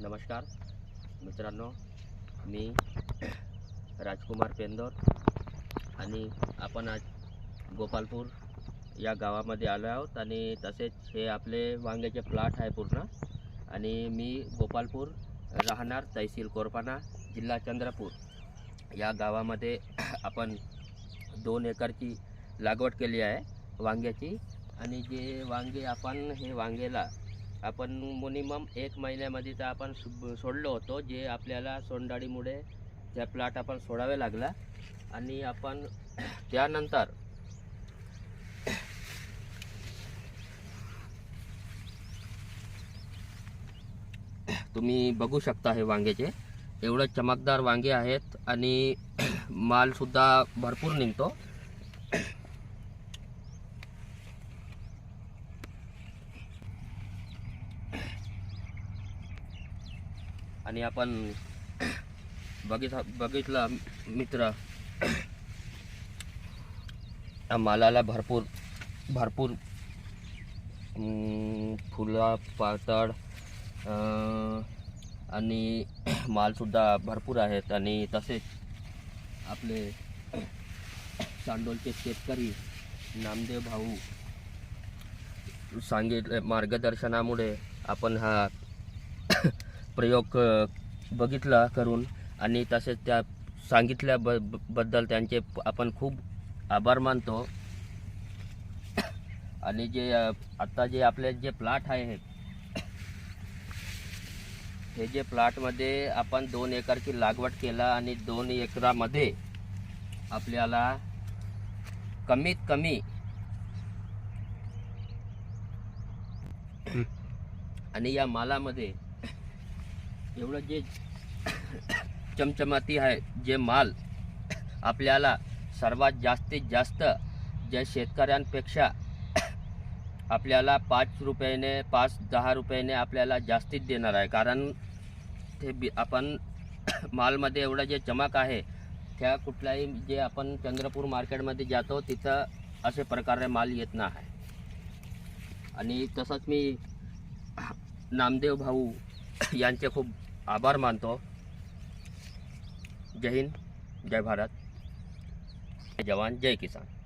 नमस्कार. मित्रांनो मी राजकुमार पेंदोर आणि आपण आज गोपालपूर या गावामध्ये आलो आहोत आणि तसेच हे आपले वांग्याचे प्लॉट आहे पूर्ण आणि मी गोपालपूर राहणार तहसील कोरपाना जिल्हा चंद्रपूर. या गावामध्ये आपण दोन एकरची लागवड केली आहे वांग्याची आणि जे वांगे आपण हे वांगेला आपण मिनिमम एक महिन्यामध्ये तर आपण सोडलो होतो जे आपल्याला सोंडाळीमुळे त्या प्लॉट आपण सोडावे लागला. आणि आपण त्यानंतर तुम्ही बघू शकता हे वांग्याचे. एवढं चमकदार वांगे आहेत आणि मालसुद्धा भरपूर निघतो. आणि आपण बघित बघितलं मित्र या मालाला भरपूर भरपूर फुलं पातळ आणि मालसुद्धा भरपूर आहेत. आणि तसेच आपले चांडोलचे शेतकरी नामदेव भाऊ सांगितले मार्गदर्शनामुळे आपण हा प्रयोग बघितला करून आणि तसेच त्या सांगितल्या ब बद्दल त्यांचे आपण खूप आभार मानतो. आणि जे अ, आता जे आपले जे प्लॉट आहे हे जे प्लॉटमध्ये आपण दोन एकरची लागवड केला आणि दोन एकरामध्ये आपल्याला कमीत कमी आणि या मालामध्ये एवढं जे चमचमाती आहे जे माल आपल्याला सर्वात जास्तीत जास्त ज्या शेतकऱ्यांपेक्षा आपल्याला पाच रुपयाने पाच दहा रुपयाने आपल्याला जास्तीत देणार आहे. कारण ते बी आपण मालमध्ये एवढं जे चमक आहे त्या कुठल्याही जे आपण चंद्रपूर मार्केटमध्ये जातो तिथं असे प्रकारे माल येत नाही. आहे आणि तसंच मी नामदेव भाऊ यांचे खूप आभार मानतो. जय हिंद जय भारत. जय जवान जय किसान.